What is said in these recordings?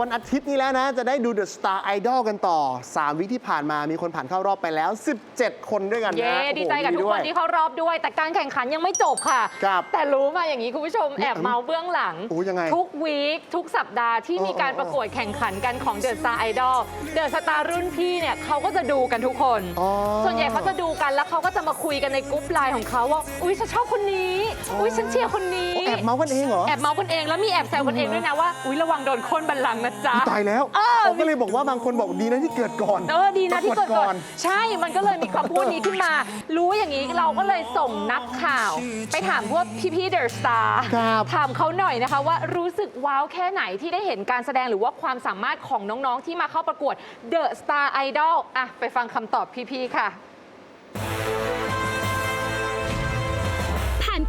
วันอาทิตย์นี้แล้วนะ จะได้ดู The Star Idol กันต่อ 3 วิที่ผ่านมามีคนผ่านเข้ารอบไปแล้ว 17 คนด้วยกันนะเย้โอ้โหดีใจกับทุกด้ควนยที่เข้ารอบด้วย แต่การแข่งขันยังไม่จบค่ะ ครับแต่รู้มาอย่างนี้คุณผู้ชมแอบอืมเมาเบื้องหลัง โอ้ยังไงทุกวีคทุกสัปดาห์ที่เออมีการเออประกวดแข่งขันกันของเดอะสตาร์ไอดอลเดอะสตาร์รุ่นพี่เนี่ยเขาก็จะดูกันทุกคน อ๋อส่วนใหญ่เขาจะดูกันแล้วเขาก็จะมาคุยกันในกรุ๊ปไลน์ของเขาว่า อุ้ยฉันชอบคนนี้ อุ้ยฉันเชียร์คนนี้ โอ้แอบเมาส์กันเองเหรอ แอบเมาส์กันเองแล้วมีแอบแซวกันเองด้วยนะว่า อุ้ยระวังโดนโคนบัลลังก์นะจ๊ะตายแล้วเออเขาก็เลยบอกว่าบางคนบอกดีนะที่เกิดก่อนเออดีนะที่เกิดประวก่อน ใช่ มันก็เลยมีคำพูดนี้ขึ้นมา รู้อย่างนี้เราก็เลยส่งนักข่าว ไปถามพวกพี่ๆเดอะสตาร์ครับถามเขาหน่อยนะคะว่ารู้สึกว้าวแค่ไหนที่ได้เห็นการแสดงหรือว่าความสามารถของน้องๆที่มาเข้าประกวด The Star Idol อะไปฟังคำตอบพี่ๆค่ะ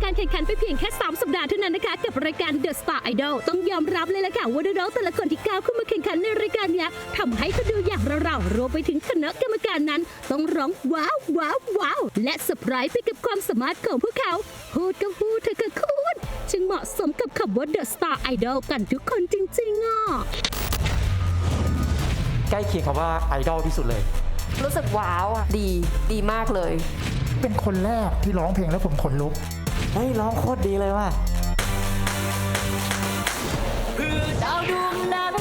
การแข่งขันไปเพียงแค่ 3 สัปดาห์เท่านั้นนะคะ กับรายการ The Star Idol ต้องยอมรับเลยละค่ะว่าน้องๆแต่ละคนที่ก้าวเข้ามาแข่งขันในรายการเนี้ยทำให้คนดูอย่างเราๆรวมไปถึงคณะกรรมการนั้น ต้องร้องว้าวว้าวว้าวและเซอร์ไพรส์ไปกับความสามารถของพวกเขาพูดก็พูดเธอะก็คุณจึงเหมาะสมกับคำว่า The Star Idol กันทุกคนจริงๆอะใกล้เคียงคำว่าไอดอลที่สุดเลย รู้สึกว้าวอะดีดีมากเลย เป็นคนแรกที่ร้องเพลงแล้วผมขนลุก เฮ้ยร้องโคตรดีเลยว่ะดาวดวงนั้น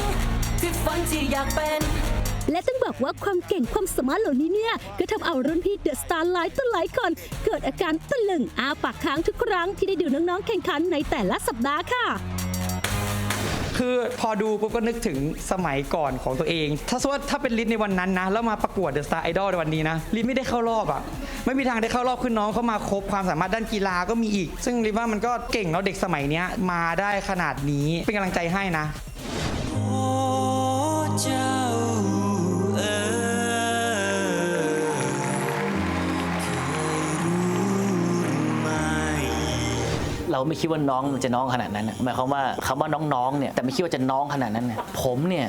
ที่ฝันที่อยากเป็นและต้องบอกว่าความเก่งความสามารถเหล่านี้เนี่ย ก็ทำเอารุ่นพี่เดอะสตาร์หลายต่อหลายคนเกิดอาการตะลึงอาปากค้างทุกครั้งที่ได้ดูน้องๆแข่งขันในแต่ละสัปดาห์ค่ะ คือพอดูปุ๊บก็นึกถึงสมัยก่อนของตัวเอง ถ้าสมมติว่าถ้าเป็นลิศในวันนั้นนะ แล้วมาประกวดเดอะสตาร์ไอดอลในวันนี้นะลิศไม่ได้เข้ารอบอะ ไม่มีทางได้เข้ารอบคือน้องเขามาครบความสามารถด้านกีฬาก็มีอีก ซึ่งลิศว่ามันก็เก่งแล้วเด็กสมัยเนี้ยมาได้ขนาดนี้เป็นกำลังใจให้นะ เราไม่คิดว่าน้องมันจะน้องขนาดนั้นหมายความว่าคำว่าน้องๆเนี่ยแต่ไม่คิดว่าจะน้องขนาดนั้นน่ะผมเนี่ย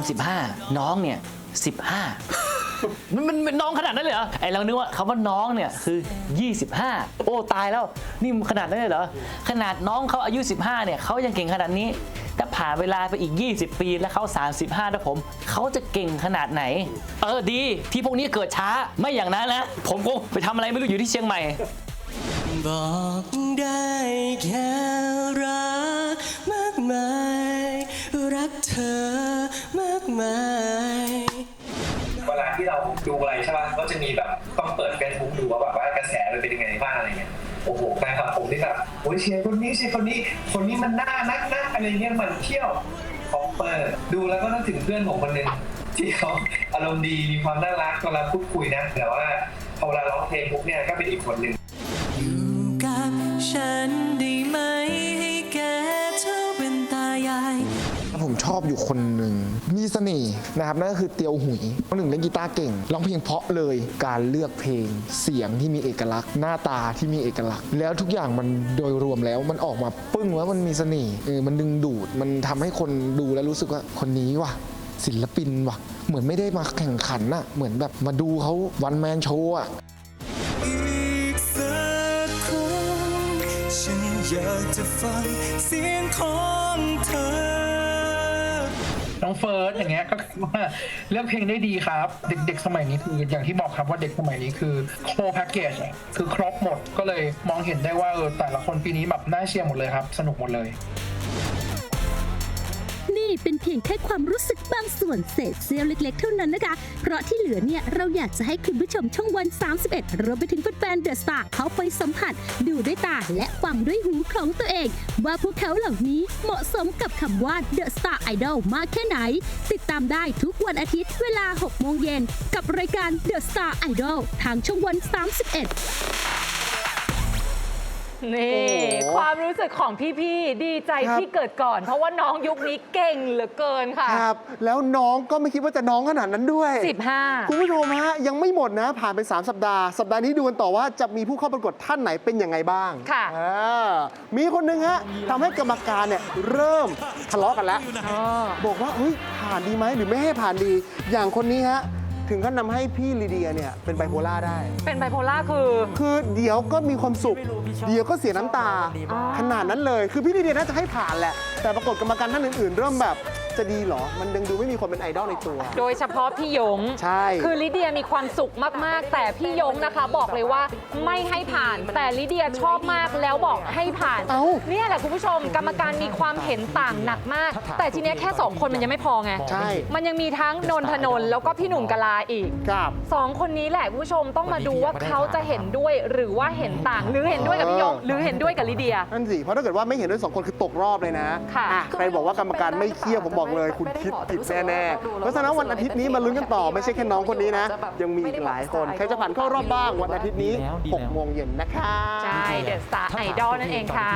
35น้องเนี่ย15มันมันมันน้องขนาดนั้นเลยเหรอไอเรานึกว่าคำว่าน้องเนี่ยคือ 25 โอ้ตายแล้วนี่ขนาดนั้นเลยเหรอขนาดน้องเขาอายุ 15 เนี่ยเขายังเก่งขนาดนี้แต่ผ่านเวลาไปอีก 20 ปีแล้วเขา 35แล้วผมเขาจะเก่งขนาดไหน เออดีที่พวกนี้เกิดช้าไม่อย่างนั้นนะ ผมคงไปทำอะไรไม่รู้อยู่ที่เชียงใหม่ บอกได้แค่รักมากมาย รักเธอมากมาย เวลาที่เราดูอะไรใช่ป่ะก็จะมีแบบต้องเปิดเฟซบุ๊กดูว่าแบบว่ากระแสมันเป็นยังไงบ้างอะไรเงี้ยโอ้โหแฟนคลับผมนี่แบบโอ้ยเชียร์คนนี้เชียร์คนนี้ คนนี้มันน่านักนะอะไรเงี้ยมันเที่ยวพอเปิดดูแล้วก็นึกถึงเพื่อนผมคนหนึ่งที่เขาอารมณ์ดีมีความน่ารักเวลาพูดคุยนะแต่ว่าพอเวลาร้องเพลงปุ๊บเนี่ยก็เป็นอีกคนหนึ่ง ฉันได้ไหมให้แกเท่าเป็นตายาย ผมชอบอยู่คนหนึ่งมีเสน่ห์นะครับนั่นก็คือเตียวหุยคนหนึ่งเล่นกีตาร์เก่งร้องเพลงเพราะเลยการเลือกเพลงเสียงที่มีเอกลักษณ์ หน้าตาที่มีเอกลักษณ์ แล้วทุกอย่างมันโดยรวมแล้วมันออกมาปึ้งว่ามันมีเสน่ห์เออมันดึงดูดมันทำให้คนดูแล้วรู้สึกว่าคนนี้ว่ะ ศิลปินว่ะ เหมือนไม่ได้มาแข่งขันอะเหมือนแบบมาดูเขาวันแมนโชว์อะ ฉันอยากจะฟังเสียงของเธอ น้องเฟิร์สอย่างเงี้ยก็คือว่าเลือกเพลงได้ดีครับ เด็กๆสมัยนี้คืออย่างที่บอกครับว่าเด็กสมัยนี้คือโคแพ็กเกจคือครบหมดก็เลยมองเห็นได้ว่าเออแต่ละคนปีนี้แบบน่าเชียร์หมดเลยครับ สนุกหมดเลย เป็นเพียงแค่ความรู้สึกบางส่วนเศษเสี้ยวเล็กๆ เท่านั้นนะคะ เพราะที่เหลือเนี่ยเราอยากจะให้คุณผู้ชมช่องวัน 31 รวมไปถึงแฟนๆเดอะสตาร์เขาไปสัมผัส ดูด้วยตาและฟังด้วยหูของตัวเอง ว่าพวกเขาเหล่านี้เหมาะสมกับคำว่า The Star Idol มากแค่ไหน ติดตามได้ทุกวันอาทิตย์เวลา 6 โมงเย็นกับรายการ The Star Idol ทางช่องวัน 31นี่โอ้โห ความรู้สึกของพี่ๆ ดีใจครับ ที่เกิดก่อน เพราะว่าน้องยุคนี้เก่งเหลือเกินค่ะ ครับ แล้วน้องก็ไม่คิดว่าจะน้องขนาดนั้นด้วย 15 คุณผู้ชมฮะยังไม่หมดนะผ่านไป 3 สัปดาห์ สัปดาห์นี้ดูกันต่อว่าจะมีผู้เข้าประกวดท่านไหนเป็นยังไงบ้างค่ะ อ่ามีคนหนึ่งฮะทำให้กรรมการเนี่ยเริ่มทะเลาะกันแล้ว บอกว่าเฮ้ยผ่านดีไหมหรือไม่ให้ผ่านดี อย่างคนนี้ฮะ ถึงขั้นนำให้พี่ลีเดียเนี่ยเป็นไบโพล่าได้ เป็นไบโพล่าคือ คือเดี๋ยวก็มีความสุข เดี๋ยวก็เสียน้ำตา ขนาดนั้นเลย คือพี่ลีเดียน่าจะให้ผ่านแหละ แต่ปรากฏกรรมการท่านอื่นๆ เริ่มแบบจะดีเหรอ มันยังดูไม่มีคนเป็นไอดอลในตัว โดยเฉพาะพี่ยง ใช่ คือลิเดียมีความสุขมากๆ แต่พี่ยงนะคะ บอกเลยว่าไม่ให้ผ่าน แต่ลิเดียชอบมากแล้วบอกให้ผ่าน เอ้าเนี่ยแหละคุณผู้ชมกรรมการมีความเห็นต่างหนักมาก แต่ทีเนี้ยแค่ 2 คนมันยังไม่พอไง ใช่ มันยังมีทั้งนนทนนท์แล้วก็พี่หนุ่มกะลาอีกกับสองคนนี้แหละคุณผู้ชมต้องมาดูว่าเขาจะเห็นด้วยหรือว่าเห็นต่าง หรือเห็นด้วยกับพี่ยง หรือเห็นด้วยกับลิเดีย นั่นสิ เพราะถ้าเกิดว่าไม่เห็นด้วยสองคนคือตกรอบเลยนะค่ะ อ่ใครบอกว่ากรรมการไม่เคี่ยวผมบอกเลยคุณคิดผิดแน่ๆ เพราะฉะนั้นวันอาทิตย์นี้มาลุ้นกันต่อไม่ใช่แค่น้องคนนี้นะ ยังมีอีกหลายคน ใครจะผ่านเข้ารอบบ้างวันอาทิตย์นี้6โมงเย็นนะคะ ใช่ เดอะสตาร์ไอดอลนั่นเองค่ะ